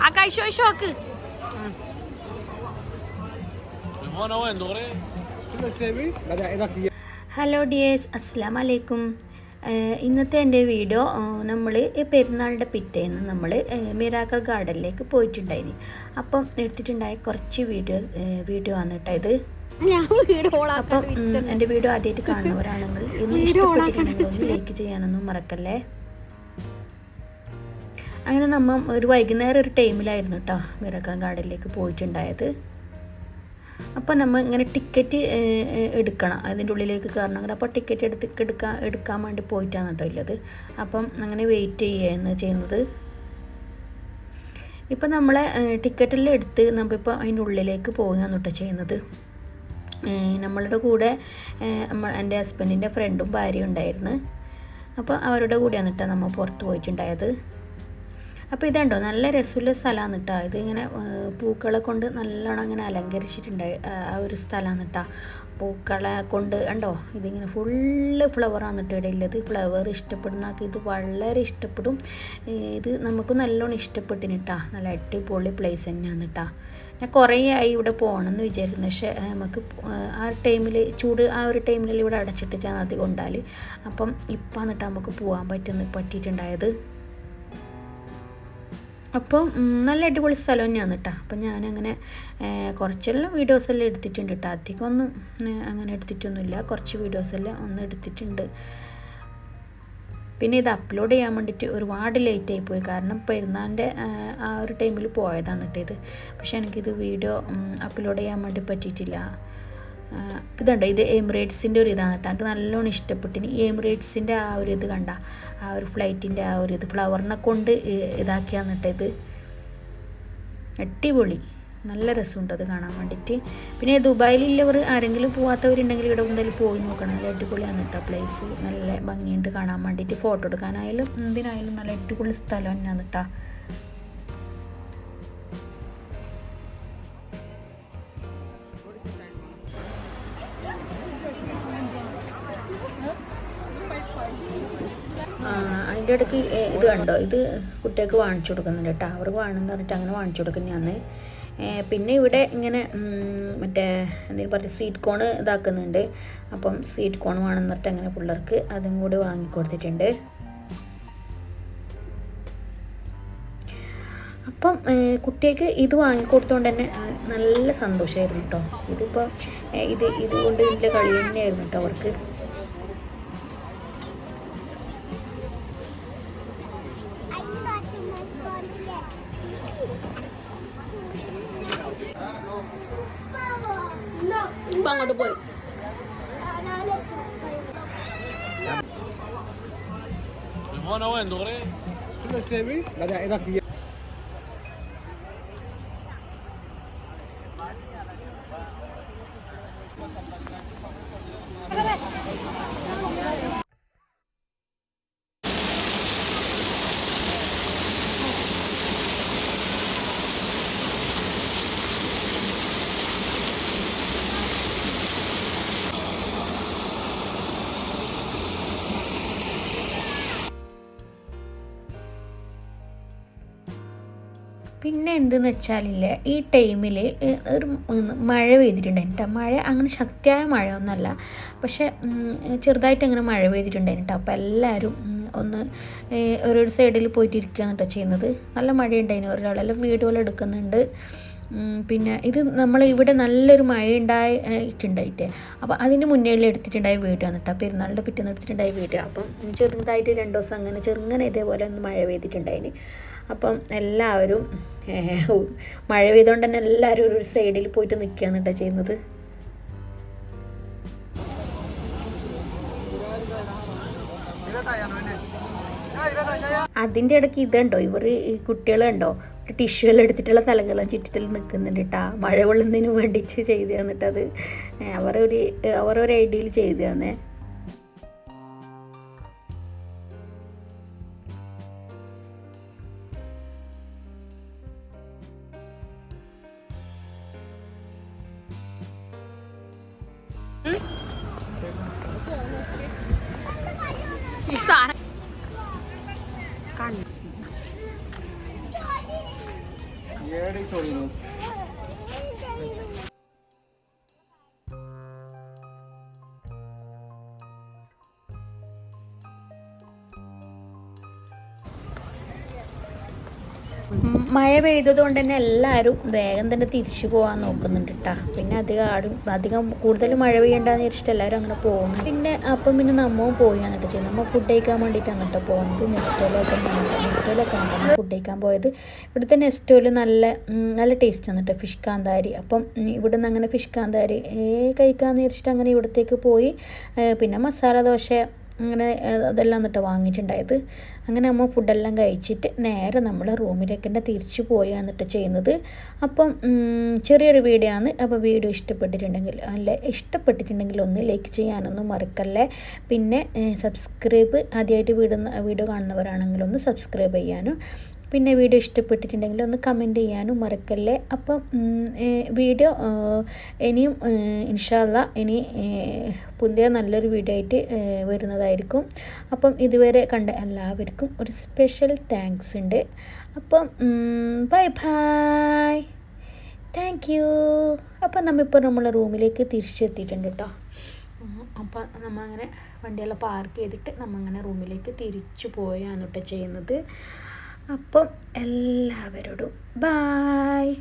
ആ കഴിച്ചോ കഴിച്ചോ ആക്ക് ഹലോ ഡിയേഴ്സ് അസ്സാം വലൈക്കും ഇന്നത്തെ എന്റെ വീഡിയോ നമ്മൾ പെരുന്നാളിന്റെ പിറ്റേന്ന് നമ്മൾ മിറാക്കൽ ഗാർഡനിലേക്ക് പോയിട്ടുണ്ടായിരുന്നു അപ്പം എടുത്തിട്ടുണ്ടായ കുറച്ച് വീഡിയോ വീഡിയോ ആണ് കേട്ടോ ഇത്. അപ്പം എന്റെ വീഡിയോ ആദ്യമായിട്ട് കാണുന്നവരാണെങ്കിൽ ഇന്ന് ഇഷ്ടപ്പെട്ടിട്ടുണ്ടെങ്കിൽ ലൈക്ക് ചെയ്യാനൊന്നും മറക്കല്ലേ? അങ്ങനെ നമ്മൾ ഒരു വൈകുന്നേരം ഒരു ടൈമിലായിരുന്നു കേട്ടോ മിറാക്കൽ ഗാർഡനിലേക്ക് പോയിട്ടുണ്ടായത്. അപ്പോൾ നമ്മൾ ഇങ്ങനെ ടിക്കറ്റ് എടുക്കണം. അതിന്റെ ഉള്ളിലേക്ക് കയറണമെങ്കിൽ അപ്പോൾ ടിക്കറ്റ് എടുത്ത് എടുക്കാൻ എടുക്കാൻ വേണ്ടി പോയിട്ടാണ് കേട്ടോ ഉള്ളത്. അപ്പം അങ്ങനെ വെയിറ്റ് ചെയ്യുകയാണ് ചെയ്യുന്നത്. ഇപ്പം നമ്മളെ ടിക്കറ്റെല്ലാം എടുത്ത് നമ്മളിപ്പോൾ അതിന്റെ ഉള്ളിലേക്ക് പോവുകയാണ് കേട്ടോ ചെയ്യുന്നത്. നമ്മളുടെ കൂടെ എന്റെ ഹസ്ബൻഡിന്റെ ഫ്രണ്ടും ഭാര്യയും ഉണ്ടായിരുന്നു. അപ്പോൾ അവരുടെ കൂടെയാണ് കേട്ടോ നമ്മൾ പുറത്ത് പോയിട്ടുണ്ടായത്. അപ്പോൾ ഇതുണ്ടോ? നല്ല രസമുള്ള സ്ഥലമാണ് കേട്ടോ ഇതിങ്ങനെ പൂക്കളെ കൊണ്ട് നല്ലോണം അങ്ങനെ അലങ്കരിച്ചിട്ടുണ്ട്. ആ- ഒരു സ്ഥലമാണ് കേട്ടോ പൂക്കളെ കൊണ്ട് കണ്ടോ? ഇതിങ്ങനെ ഫുള്ള് ഫ്ലവറാണ് കേട്ടോ ഇവിടെ ഉള്ളത്. ഫ്ലവർ ഇഷ്ടപ്പെടുന്നവർക്ക് ഇത് വളരെ ഇഷ്ടപ്പെടും. ഇത് നമുക്ക് നല്ലോണം ഇഷ്ടപ്പെട്ടിന് കേട്ടോ നല്ല അടിപൊളി പ്ലേസ് തന്നെയാണ് കേട്ടോ ഞാൻ കുറേ ആയി ഇവിടെ പോകണമെന്ന് വിചാരിക്കുന്നു. പക്ഷേ നമുക്ക് ആ ടൈമിൽ ചൂട് ആ ഒരു ടൈമിൽ ഇവിടെ അടച്ചിട്ട് ചാതി കൊണ്ടാൽ അപ്പം ഇപ്പം എന്നിട്ട് നമുക്ക് പോകാൻ പറ്റുന്ന പറ്റിയിട്ടുണ്ടായത്. അപ്പം ഉം, നല്ല അടിപൊളി സ്ഥലം തന്നെയാണ് കേട്ടോ അപ്പം ഞാനങ്ങനെ കുറച്ചെല്ലാം വീഡിയോസെല്ലാം എടുത്തിട്ടുണ്ട് കേട്ടോ അധികമൊന്നും അങ്ങനെ എടുത്തിട്ടൊന്നുമില്ല. കുറച്ച് വീഡിയോസെല്ലാം ഒന്ന് എടുത്തിട്ടുണ്ട്. പിന്നെ ഇത് അപ്ലോഡ് ചെയ്യാൻ വേണ്ടിയിട്ട് ഒരുപാട് ലേറ്റ് ആയി പോയി. കാരണം പെരുന്നാളിന്റെ ആ ഒരു ടൈമിൽ പോയതാണ് കേട്ടോ ഇത്. പക്ഷേ എനിക്കിത് വീഡിയോ അപ്ലോഡ് ചെയ്യാൻ വേണ്ടി പറ്റിയിട്ടില്ല. ഇതുണ്ടോ? ഇത് എമിറേറ്റ്സിന്റെ ഒരു ഇതാണ് കേട്ടോ. എനിക്ക് നല്ലോണം ഇഷ്ടപ്പെട്ടിന് എമിറേറ്റ്സിന്റെ ആ ഒരു ഇത് കണ്ട. ആ ഒരു ഫ്ലൈറ്റിന്റെ ആ ഒരു ഇത്. ഫ്ലവറിനെ കൊണ്ട് ഇതാക്കിയാന്ന് കേട്ടോ ഇത്. അടിപൊളി. നല്ല രസമുണ്ട് അത് കാണാൻ വേണ്ടിയിട്ട്. പിന്നെ ദുബായിലുള്ളവർ ആരെങ്കിലും പോവാത്തവരുണ്ടെങ്കിൽ ഇവിടെ മുതൽ പോയി നോക്കണം. നല്ല അടിപൊളിയാണ് കേട്ടോ പ്ലേസ് നല്ല ഭംഗിയുണ്ട് കാണാൻ വേണ്ടിയിട്ട്. ഫോട്ടോ എടുക്കാനായാലും എന്തിനായാലും നല്ല അടിപൊളി സ്ഥലം തന്നെയാണ് കേട്ടോ. അതിന്റെ ഇടയ്ക്ക് ഇത് കണ്ടോ? ഇത് കുട്ടികൾക്ക് വാങ്ങിച്ചു കൊടുക്കുന്നുണ്ട് കേട്ടോ. അവർക്ക് വേണമെന്ന് പറഞ്ഞിട്ട് അങ്ങനെ വാങ്ങിച്ചു കൊടുക്കുന്നതാണ് പിന്നെ ഇവിടെ ഇങ്ങനെ മറ്റേ എന്തെങ്കിലും പറഞ്ഞ സ്വീറ്റ് കോൺ ഇതാക്കുന്നുണ്ട്. അപ്പം സ്വീറ്റ് കോൺ വേണമെന്ന് പറഞ്ഞിട്ട് അങ്ങനെ പിള്ളേർക്ക് അതും കൂടി വാങ്ങിക്കൊടുത്തിട്ടുണ്ട് അപ്പം ഏ, കുട്ടികൾക്ക് ഇത് വാങ്ങിക്കൊടുത്തോണ്ട് തന്നെ നല്ല സന്തോഷമായിരുന്നു കേട്ടോ. ഇതിപ്പോൾ ഇത് ഇതുകൊണ്ട് വലിയ കളി തന്നെയായിരുന്നു കേട്ടോ അവർക്ക്. അങ്ങോട്ട് പോയി وانا وين دغري؟ شو تسوي؟ بعدين اذاك പിന്നെ എന്തെന്ന് വെച്ചാലില്ലേ ഈ ടൈമിൽ ഒരു മഴ പെയ്തിട്ടുണ്ടായിരുന്നു കേട്ടോ മഴ അങ്ങനെ ശക്തിയായ മഴ ഒന്നല്ല പക്ഷെ ചെറുതായിട്ട് അങ്ങനെ മഴ പെയ്തിട്ടുണ്ടായിരുന്നു കേട്ടോ അപ്പോൾ എല്ലാവരും ഒന്ന് ഓരോരു സൈഡിൽ പോയിട്ട് ഇരിക്കുകയാണ് കേട്ടോ ചെയ്യുന്നത്. നല്ല മഴയുണ്ടായിരുന്നു. ഒരാളെല്ലാം വീഡിയോകൾ എടുക്കുന്നുണ്ട്. പിന്നെ ഇത് നമ്മൾ ഇവിടെ നല്ലൊരു മഴ ഉണ്ടായിട്ടുണ്ടായിട്ട് അപ്പോൾ അതിന് മുന്നേ എടുത്തിട്ടുണ്ടായ വീഡിയോ ആണ് കേട്ടോ പെരുന്നാളിന്റെ പിറ്റേന്ന് എടുത്തിട്ടുണ്ടായ വീഡിയോ. അപ്പം ചെറുതായിട്ട് രണ്ട് ദിവസം അങ്ങനെ ചെറുങ്ങനെ ഇതേപോലെ ഒന്ന് മഴ പെയ്തിട്ടുണ്ടായിന്. അപ്പം എല്ലാവരും മഴ പെയ്തുകൊണ്ട് തന്നെ എല്ലാവരും ഒരു സൈഡിൽ പോയിട്ട് നിൽക്കുകയാണ് കേട്ടോ ചെയ്യുന്നത്. അതിന്റെ ഇടയ്ക്ക് ഇതുണ്ടോ? ഇവർ ഈ കുട്ടികളുണ്ടോ? ടിഷ്യൂ എല്ലാം എടുത്തിട്ടുള്ള തലകെല്ലാം ചുറ്റിട്ടെല്ലാം നിൽക്കുന്നുണ്ട് കേട്ടാ മഴ കൊള്ളുന്നതിന് വേണ്ടിയിട്ട് ചെയ്തു തന്നിട്ടത് അവരൊരു അവരൊരു ഐഡിയയിൽ ചെയ്തു തന്നേ ഈ സാധനം. കണ്ടു. മഴ പെയ്തതുകൊണ്ട് തന്നെ എല്ലാവരും വേഗം തന്നെ തിരിച്ചു പോകാൻ നോക്കുന്നുണ്ട് കേട്ടോ പിന്നെ അധികം ആടും അധികം കൂടുതൽ മഴ പെയ്യണ്ടെന്ന് വെച്ചിട്ട് എല്ലാവരും അങ്ങനെ പോകുന്നു. പിന്നെ അപ്പം പിന്നെ നമ്മവും പോയി എന്നിട്ട് ചെയ്യും നമ്മൾ ഫുഡ് കഴിക്കാൻ വേണ്ടിയിട്ടാണ് കേട്ടോ പോകുന്നത് നെസ്റ്റോലൊക്കെ നെസ്റ്റോലൊക്കെ ആണ് ഫുഡ് കഴിക്കാൻ പോയത്. ഇവിടുത്തെ നെസ്റ്റോൽ നല്ല നല്ല ടേസ്റ്റ് ആണ് കേട്ടോ ഫിഷ് കാന്താരി. അപ്പം ഇവിടെ നിന്ന് അങ്ങനെ ഫിഷ് കാന്താരി കഴിക്കാമെന്ന് വെച്ചിട്ട് അങ്ങനെ ഇവിടത്തേക്ക് പോയി. പിന്നെ മസാല ദോശ അങ്ങനെ അതെല്ലാം എന്നിട്ട് വാങ്ങിയിട്ടുണ്ടായത്. അങ്ങനെ നമ്മൾ ഫുഡെല്ലാം കഴിച്ചിട്ട് നേരെ നമ്മൾ റൂമിലേക്ക് തന്നെ തിരിച്ചു പോയി എന്നിട്ട് ചെയ്യുന്നത്. അപ്പം ചെറിയൊരു വീഡിയോ ആണ് അപ്പോൾ വീഡിയോ ഇഷ്ടപ്പെട്ടിട്ടുണ്ടെങ്കിൽ അല്ല ഇഷ്ടപ്പെട്ടിട്ടുണ്ടെങ്കിൽ ഒന്ന് ലൈക്ക് ചെയ്യാനൊന്നും മറക്കല്ലേ. പിന്നെ സബ്സ്ക്രൈബ് ആദ്യമായിട്ട് വീടുന്ന വീഡിയോ കാണുന്നവരാണെങ്കിൽ ഒന്ന് സബ്സ്ക്രൈബ് ചെയ്യാനും. പിന്നെ വീഡിയോ ഇഷ്ടപ്പെട്ടിട്ടുണ്ടെങ്കിൽ ഒന്ന് കമന്റ് ചെയ്യാനും മറക്കല്ലേ. അപ്പം വീഡിയോ ഇനിയും ഇൻഷാല്ല ഇനി പുതിയ നല്ലൊരു വീഡിയോ ആയിട്ട് വരുന്നതായിരിക്കും. അപ്പം ഇതുവരെ കണ്ട എല്ലാവർക്കും ഒരു സ്പെഷ്യൽ താങ്ക്സ് ഉണ്ട്. അപ്പം ബൈ ബായ് താങ്ക് യു അപ്പം നമ്മളിപ്പോൾ നമ്മളെ റൂമിലേക്ക് തിരിച്ചെത്തിയിട്ടുണ്ട് കേട്ടോ അപ്പം നമ്മൾ അങ്ങനെ വണ്ടിയെല്ലാം പാർക്ക് ചെയ്തിട്ട് നമ്മൾ അങ്ങനെ റൂമിലേക്ക് തിരിച്ചു പോയാണ് കേട്ടോ ചെയ്യുന്നത്. അപ്പം എല്ലാവരോടും ബായ്